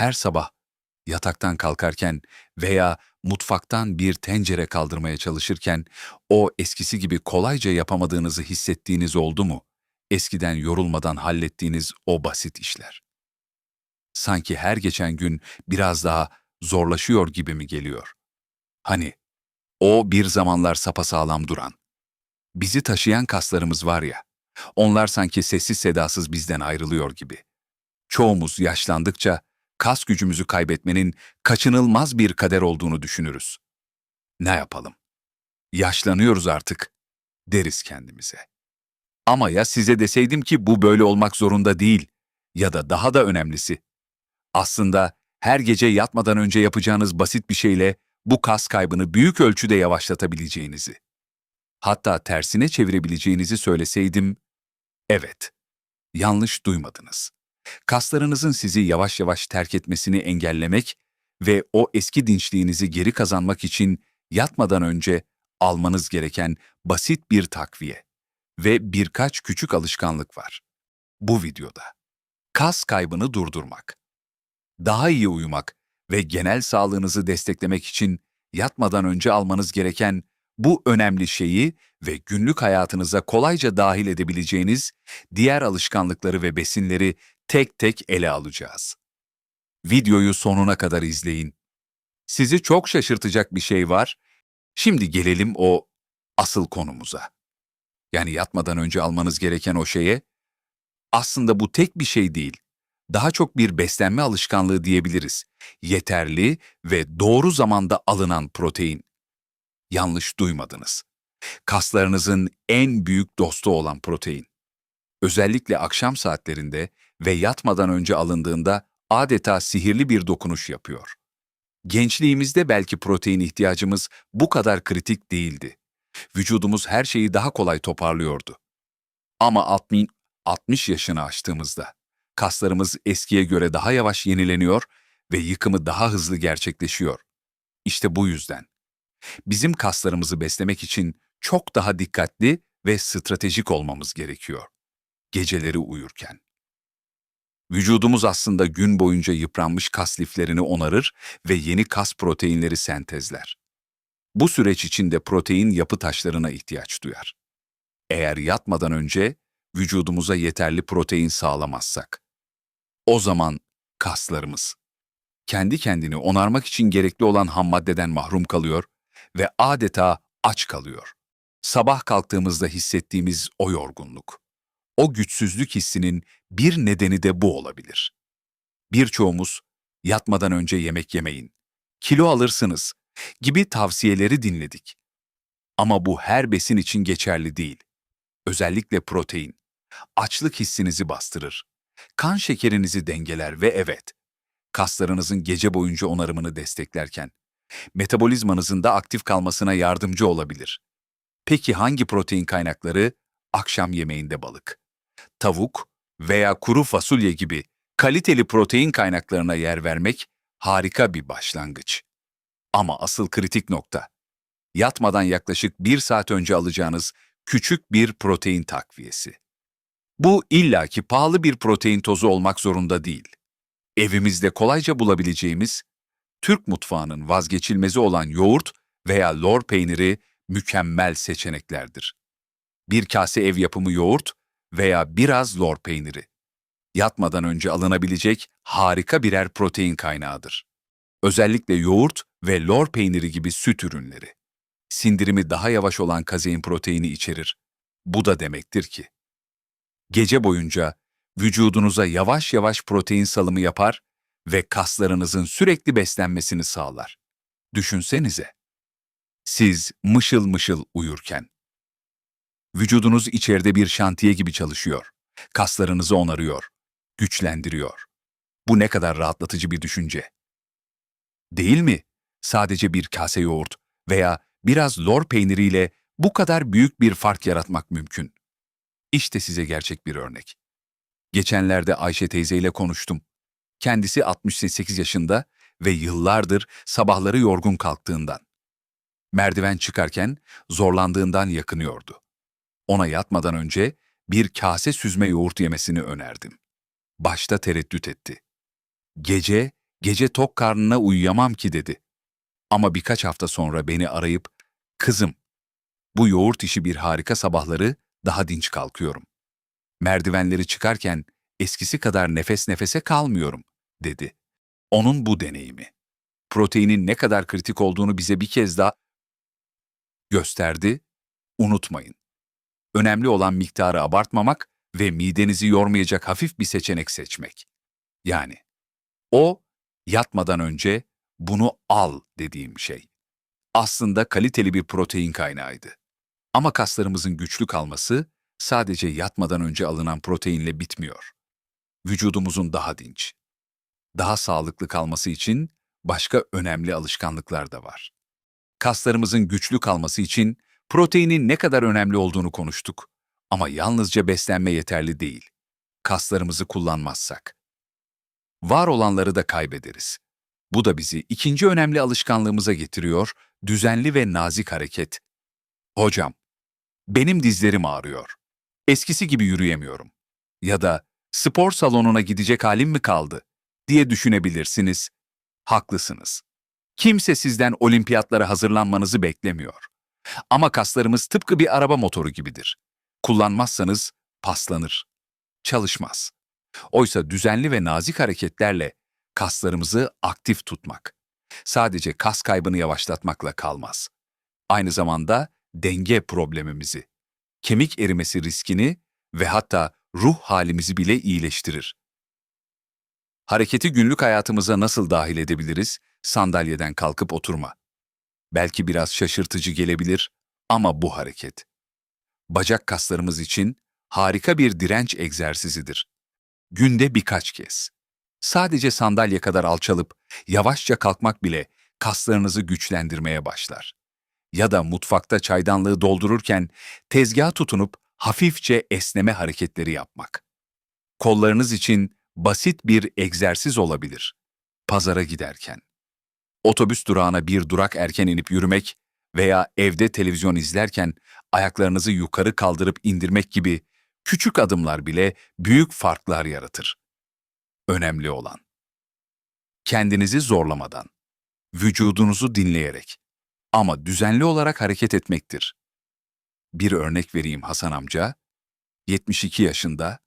Her sabah yataktan kalkarken veya mutfaktan bir tencere kaldırmaya çalışırken o eskisi gibi kolayca yapamadığınızı hissettiğiniz oldu mu? Eskiden yorulmadan hallettiğiniz o basit işler. Sanki her geçen gün biraz daha zorlaşıyor gibi mi geliyor? Hani o bir zamanlar sapasağlam duran, bizi taşıyan kaslarımız var ya, onlar sanki sessiz sedasız bizden ayrılıyor gibi. Çoğumuz yaşlandıkça kas gücümüzü kaybetmenin kaçınılmaz bir kader olduğunu düşünürüz. Ne yapalım? Yaşlanıyoruz artık, deriz kendimize. Ama ya size deseydim ki bu böyle olmak zorunda değil ya da daha da önemlisi. Aslında her gece yatmadan önce yapacağınız basit bir şeyle bu kas kaybını büyük ölçüde yavaşlatabileceğinizi. Hatta tersine çevirebileceğinizi söyleseydim, evet, yanlış duymadınız. Kaslarınızın sizi yavaş yavaş terk etmesini engellemek ve o eski dinçliğinizi geri kazanmak için yatmadan önce almanız gereken basit bir takviye ve birkaç küçük alışkanlık var. Bu videoda. Kas kaybını durdurmak. Daha iyi uyumak ve genel sağlığınızı desteklemek için yatmadan önce almanız gereken bu önemli şeyi ve günlük hayatınıza kolayca dahil edebileceğiniz diğer alışkanlıkları ve besinleri tek tek ele alacağız. Videoyu sonuna kadar izleyin. Sizi çok şaşırtacak bir şey var. Şimdi gelelim o asıl konumuza. Yani yatmadan önce almanız gereken o şeye. Aslında bu tek bir şey değil. Daha çok bir beslenme alışkanlığı diyebiliriz. Yeterli ve doğru zamanda alınan protein. Yanlış duymadınız. Kaslarınızın en büyük dostu olan protein. Özellikle akşam saatlerinde ve yatmadan önce alındığında adeta sihirli bir dokunuş yapıyor. Gençliğimizde belki protein ihtiyacımız bu kadar kritik değildi. Vücudumuz her şeyi daha kolay toparlıyordu. Ama 60 60 yaşını aştığımızda kaslarımız eskiye göre daha yavaş yenileniyor ve yıkımı daha hızlı gerçekleşiyor. İşte bu yüzden bizim kaslarımızı beslemek için çok daha dikkatli ve stratejik olmamız gerekiyor. Geceleri uyurken. Vücudumuz aslında gün boyunca yıpranmış kas liflerini onarır ve yeni kas proteinleri sentezler. Bu süreç içinde protein yapı taşlarına ihtiyaç duyar. Eğer yatmadan önce vücudumuza yeterli protein sağlamazsak, o zaman kaslarımız kendi kendini onarmak için gerekli olan ham maddeden mahrum kalıyor ve adeta aç kalıyor. Sabah kalktığımızda hissettiğimiz o yorgunluk, o güçsüzlük hissinin bir nedeni de bu olabilir. Birçoğumuz yatmadan önce yemek yemeyin, kilo alırsınız gibi tavsiyeleri dinledik. Ama bu her besin için geçerli değil. Özellikle protein. Açlık hissinizi bastırır. Kan şekerinizi dengeler ve evet, kaslarınızın gece boyunca onarımını desteklerken, metabolizmanızın da aktif kalmasına yardımcı olabilir. Peki hangi protein kaynakları? Akşam yemeğinde balık, tavuk veya kuru fasulye gibi kaliteli protein kaynaklarına yer vermek harika bir başlangıç. Ama asıl kritik nokta, yatmadan yaklaşık bir saat önce alacağınız küçük bir protein takviyesi. Bu illaki pahalı bir protein tozu olmak zorunda değil. Evimizde kolayca bulabileceğimiz, Türk mutfağının vazgeçilmezi olan yoğurt veya lor peyniri mükemmel seçeneklerdir. Bir kase ev yapımı yoğurt veya biraz lor peyniri. Yatmadan önce alınabilecek harika birer protein kaynağıdır. Özellikle yoğurt ve lor peyniri gibi süt ürünleri. Sindirimi daha yavaş olan kazein proteini içerir. Bu da demektir ki, gece boyunca vücudunuza yavaş yavaş protein salımı yapar ve kaslarınızın sürekli beslenmesini sağlar. Düşünsenize. Siz mışıl mışıl uyurken. Vücudunuz içeride bir şantiye gibi çalışıyor. Kaslarınızı onarıyor, güçlendiriyor. Bu ne kadar rahatlatıcı bir düşünce. Değil mi? Sadece bir kase yoğurt veya biraz lor peyniriyle bu kadar büyük bir fark yaratmak mümkün. İşte size gerçek bir örnek. Geçenlerde Ayşe teyzeyle konuştum. Kendisi 68 yaşında ve yıllardır sabahları yorgun kalktığından. Merdiven çıkarken zorlandığından yakınıyordu. Ona yatmadan önce bir kase süzme yoğurt yemesini önerdim. Başta tereddüt etti. Gece Gece tok karnına uyuyamam ki dedi. Ama birkaç hafta sonra beni arayıp, kızım, bu yoğurt işi bir harika sabahları daha dinç kalkıyorum. Merdivenleri çıkarken eskisi kadar nefes nefese kalmıyorum, dedi. Onun bu deneyimi. Proteinin ne kadar kritik olduğunu bize bir kez daha gösterdi. Unutmayın. Önemli olan miktarı abartmamak ve midenizi yormayacak hafif bir seçenek seçmek. Yani o yatmadan önce bunu al dediğim şey. Aslında kaliteli bir protein kaynağıydı. Ama kaslarımızın güçlü kalması sadece yatmadan önce alınan proteinle bitmiyor. Vücudumuzun daha dinç, daha sağlıklı kalması için başka önemli alışkanlıklar da var. Kaslarımızın güçlü kalması için proteinin ne kadar önemli olduğunu konuştuk. Ama yalnızca beslenme yeterli değil. Kaslarımızı kullanmazsak. Var olanları da kaybederiz. Bu da bizi ikinci önemli alışkanlığımıza getiriyor, düzenli ve nazik hareket. Hocam, benim dizlerim ağrıyor. Eskisi gibi yürüyemiyorum. Ya da spor salonuna gidecek halim mi kaldı diye düşünebilirsiniz. Haklısınız. Kimse sizden olimpiyatlara hazırlanmanızı beklemiyor. Ama kaslarımız tıpkı bir araba motoru gibidir. Kullanmazsanız paslanır. Çalışmaz. Oysa düzenli ve nazik hareketlerle kaslarımızı aktif tutmak. Sadece kas kaybını yavaşlatmakla kalmaz. Aynı zamanda denge problemimizi, kemik erimesi riskini ve hatta ruh halimizi bile iyileştirir. Hareketi günlük hayatımıza nasıl dahil edebiliriz? Sandalyeden kalkıp oturma. Belki biraz şaşırtıcı gelebilir ama bu hareket. Bacak kaslarımız için harika bir direnç egzersizidir. Günde birkaç kez. Sadece sandalye kadar alçalıp yavaşça kalkmak bile kaslarınızı güçlendirmeye başlar. Ya da mutfakta çaydanlığı doldururken tezgah tutunup hafifçe esneme hareketleri yapmak. Kollarınız için basit bir egzersiz olabilir. Pazara giderken. Otobüs durağına bir durak erken inip yürümek veya evde televizyon izlerken ayaklarınızı yukarı kaldırıp indirmek gibi küçük adımlar bile büyük farklar yaratır. Önemli olan. Kendinizi zorlamadan, vücudunuzu dinleyerek ama düzenli olarak hareket etmektir. Bir örnek vereyim Hasan amca, 72 yaşında,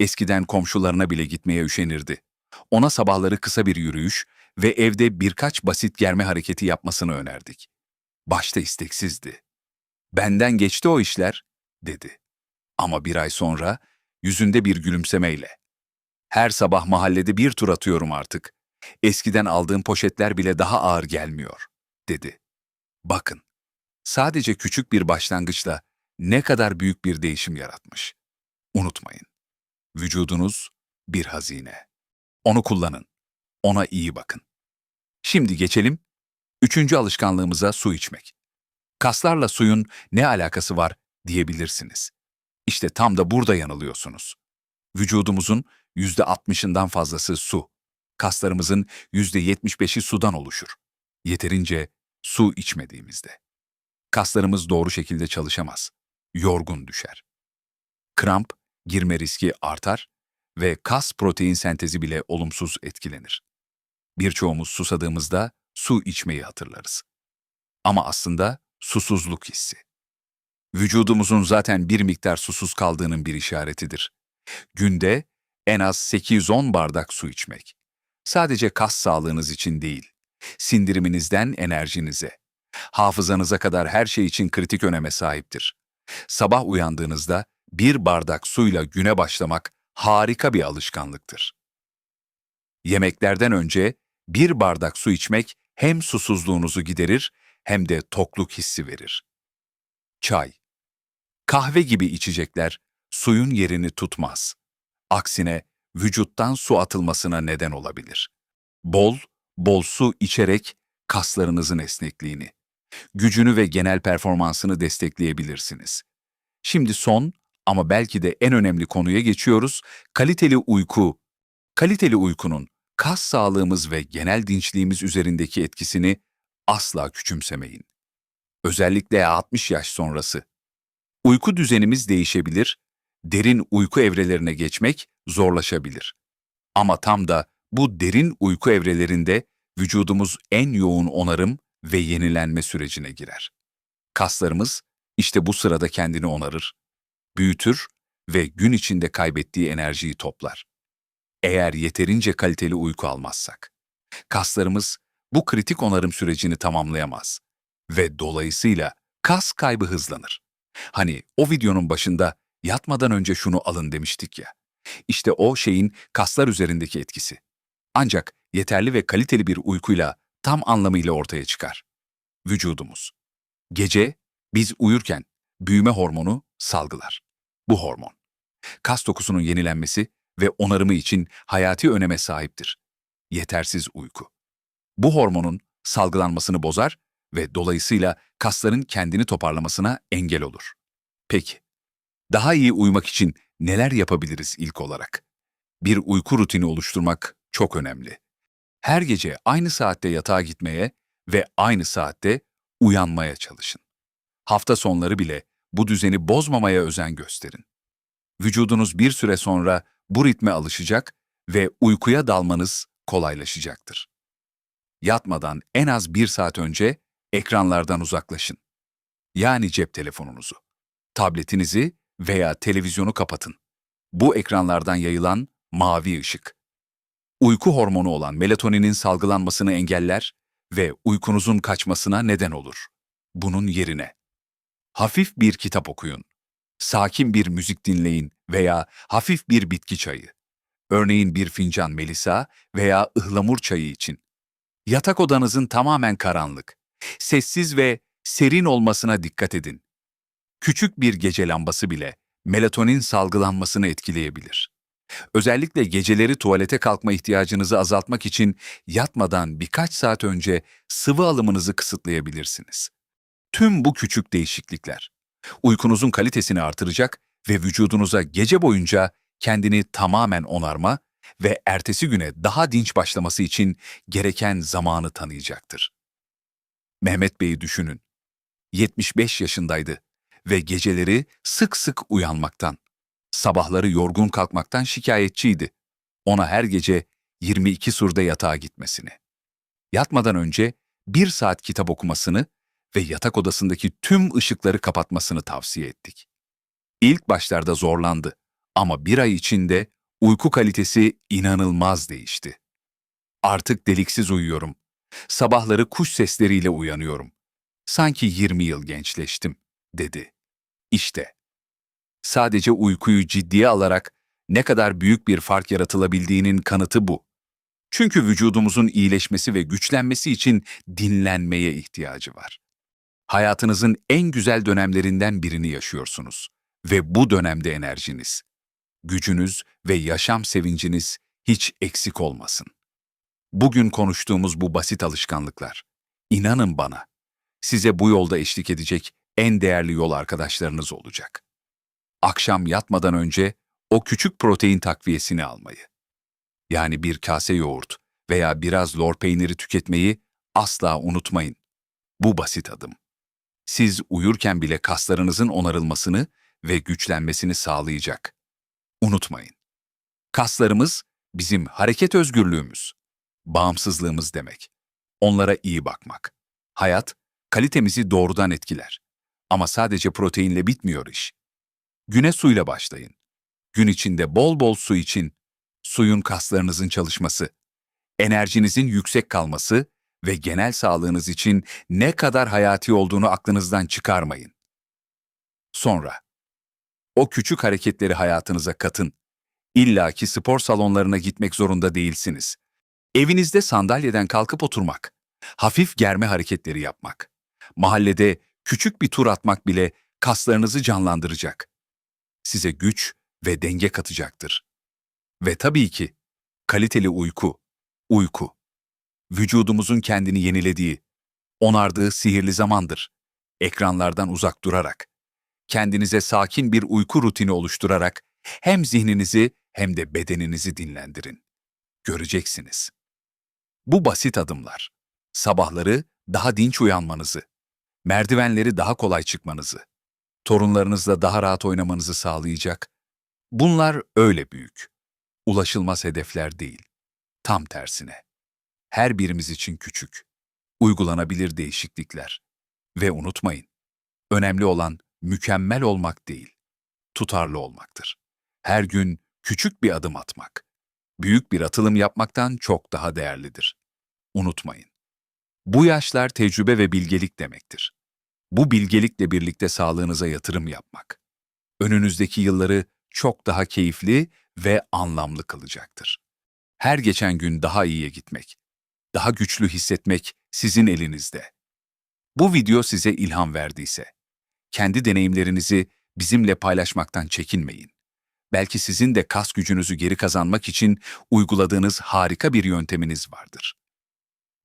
eskiden komşularına bile gitmeye üşenirdi. Ona sabahları kısa bir yürüyüş ve evde birkaç basit germe hareketi yapmasını önerdik. Başta isteksizdi. Benden geçti o işler, dedi. Ama bir ay sonra yüzünde bir gülümsemeyle. Her sabah mahallede bir tur atıyorum artık. Eskiden aldığım poşetler bile daha ağır gelmiyor, dedi. Bakın, sadece küçük bir başlangıçla ne kadar büyük bir değişim yaratmış. Unutmayın, vücudunuz bir hazine. Onu kullanın, ona iyi bakın. Şimdi geçelim üçüncü alışkanlığımıza su içmek. Kaslarla suyun ne alakası var diyebilirsiniz. İşte tam da burada yanılıyorsunuz. Vücudumuzun yüzde altmışından fazlası su. Kaslarımızın yüzde yetmiş beşi sudan oluşur. Yeterince su içmediğimizde. Kaslarımız doğru şekilde çalışamaz. Yorgun düşer. Kramp, girme riski artar ve kas protein sentezi bile olumsuz etkilenir. Birçoğumuz susadığımızda su içmeyi hatırlarız. Ama aslında susuzluk hissi. Vücudumuzun zaten bir miktar susuz kaldığının bir işaretidir. Günde en az 810 bardak su içmek. Sadece kas sağlığınız için değil, sindiriminizden enerjinize, hafızanıza kadar her şey için kritik öneme sahiptir. Sabah uyandığınızda bir bardak suyla güne başlamak harika bir alışkanlıktır. Yemeklerden önce bir bardak su içmek hem susuzluğunuzu giderir hem de tokluk hissi verir. Çay Kahve gibi içecekler suyun yerini tutmaz. Aksine vücuttan su atılmasına neden olabilir. Bol, bol su içerek kaslarınızın esnekliğini, gücünü ve genel performansını destekleyebilirsiniz. Şimdi son ama belki de en önemli konuya geçiyoruz. Kaliteli uyku. Kaliteli uykunun kas sağlığımız ve genel dinçliğimiz üzerindeki etkisini asla küçümsemeyin. Özellikle 60 yaş sonrası. Uyku düzenimiz değişebilir, derin uyku evrelerine geçmek zorlaşabilir. Ama tam da Bu derin uyku evrelerinde vücudumuz en yoğun onarım ve yenilenme sürecine girer. Kaslarımız işte bu sırada kendini onarır, büyütür ve gün içinde kaybettiği enerjiyi toplar. Eğer yeterince kaliteli uyku almazsak, kaslarımız bu kritik onarım sürecini tamamlayamaz ve dolayısıyla kas kaybı hızlanır. Hani o videonun başında yatmadan önce şunu alın demiştik ya. İşte o şeyin kaslar üzerindeki etkisi. Ancak yeterli ve kaliteli bir uykuyla tam anlamıyla ortaya çıkar. Vücudumuz. Gece biz uyurken büyüme hormonu salgılar. Bu hormon. Kas dokusunun yenilenmesi ve onarımı için hayati öneme sahiptir. Yetersiz uyku. Bu hormonun salgılanmasını bozar ve dolayısıyla kasların kendini toparlamasına engel olur. Peki, daha iyi uyumak için neler yapabiliriz ilk olarak? Bir uyku rutini oluşturmak çok önemli. Her gece aynı saatte yatağa gitmeye ve aynı saatte uyanmaya çalışın. Hafta sonları bile bu düzeni bozmamaya özen gösterin. Vücudunuz bir süre sonra bu ritme alışacak ve uykuya dalmanız kolaylaşacaktır. Yatmadan en az bir saat önce ekranlardan uzaklaşın. Yani cep telefonunuzu, tabletinizi veya televizyonu kapatın. Bu ekranlardan yayılan mavi ışık. Uyku hormonu olan melatoninin salgılanmasını engeller ve uykunuzun kaçmasına neden olur. Bunun yerine hafif bir kitap okuyun, sakin bir müzik dinleyin veya hafif bir bitki çayı. Örneğin bir fincan melisa veya ıhlamur çayı için. Yatak odanızın tamamen karanlık, sessiz ve serin olmasına dikkat edin. Küçük bir gece lambası bile melatonin salgılanmasını etkileyebilir. Özellikle geceleri tuvalete kalkma ihtiyacınızı azaltmak için yatmadan birkaç saat önce sıvı alımınızı kısıtlayabilirsiniz. Tüm bu küçük değişiklikler uykunuzun kalitesini artıracak ve vücudunuza gece boyunca kendini tamamen onarma ve ertesi güne daha dinç başlaması için gereken zamanı tanıyacaktır. Mehmet Bey'i düşünün. 75 yaşındaydı ve geceleri sık sık uyanmaktan, sabahları yorgun kalkmaktan şikayetçiydi. Ona her gece 22 surda yatağa gitmesini. Yatmadan önce bir saat kitap okumasını ve yatak odasındaki tüm ışıkları kapatmasını tavsiye ettik. İlk başlarda zorlandı ama bir ay içinde uyku kalitesi inanılmaz değişti. Artık deliksiz uyuyorum. Sabahları kuş sesleriyle uyanıyorum. Sanki 20 yıl gençleştim, dedi. İşte, sadece uykuyu ciddiye alarak ne kadar büyük bir fark yaratılabildiğinin kanıtı bu. Çünkü vücudumuzun iyileşmesi ve güçlenmesi için dinlenmeye ihtiyacı var. Hayatınızın en güzel dönemlerinden birini yaşıyorsunuz ve bu dönemde enerjiniz, gücünüz ve yaşam sevinciniz hiç eksik olmasın. Bugün konuştuğumuz bu basit alışkanlıklar, inanın bana, size bu yolda eşlik edecek en değerli yol arkadaşlarınız olacak. Akşam yatmadan önce o küçük protein takviyesini almayı. Yani bir kase yoğurt veya biraz lor peyniri tüketmeyi asla unutmayın. Bu basit adım. Siz uyurken bile kaslarınızın onarılmasını ve güçlenmesini sağlayacak. Unutmayın. Kaslarımız bizim hareket özgürlüğümüz, bağımsızlığımız demek. Onlara iyi bakmak. Hayat, kalitemizi doğrudan etkiler. Ama sadece proteinle bitmiyor iş. Güne suyla başlayın. Gün içinde bol bol su için, suyun kaslarınızın çalışması, enerjinizin yüksek kalması ve genel sağlığınız için ne kadar hayati olduğunu aklınızdan çıkarmayın. Sonra, o küçük hareketleri hayatınıza katın. İlla ki spor salonlarına gitmek zorunda değilsiniz. Evinizde sandalyeden kalkıp oturmak, hafif germe hareketleri yapmak, mahallede küçük bir tur atmak bile kaslarınızı canlandıracak. Size güç ve denge katacaktır. Ve tabii ki kaliteli uyku, uyku. Vücudumuzun kendini yenilediği, onardığı sihirli zamandır. Ekranlardan uzak durarak, kendinize sakin bir uyku rutini oluşturarak hem zihninizi hem de bedeninizi dinlendirin. Göreceksiniz. Bu basit adımlar, sabahları daha dinç uyanmanızı, merdivenleri daha kolay çıkmanızı, torunlarınızla daha rahat oynamanızı sağlayacak. Bunlar öyle büyük, ulaşılmaz hedefler değil. Tam tersine. Her birimiz için küçük, uygulanabilir değişiklikler. Ve unutmayın, önemli olan mükemmel olmak değil, tutarlı olmaktır. Her gün küçük bir adım atmak, büyük bir atılım yapmaktan çok daha değerlidir. Unutmayın. Bu yaşlar tecrübe ve bilgelik demektir. Bu bilgelikle birlikte sağlığınıza yatırım yapmak. Önünüzdeki yılları çok daha keyifli ve anlamlı kılacaktır. Her geçen gün daha iyiye gitmek, daha güçlü hissetmek sizin elinizde. Bu video size ilham verdiyse, kendi deneyimlerinizi bizimle paylaşmaktan çekinmeyin. Belki sizin de kas gücünüzü geri kazanmak için uyguladığınız harika bir yönteminiz vardır.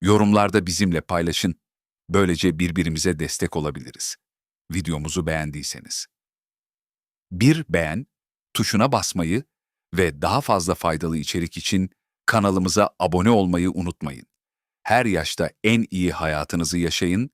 Yorumlarda bizimle paylaşın. Böylece birbirimize destek olabiliriz. Videomuzu beğendiyseniz. Bir beğen, tuşuna basmayı ve daha fazla faydalı içerik için kanalımıza abone olmayı unutmayın. Her yaşta en iyi hayatınızı yaşayın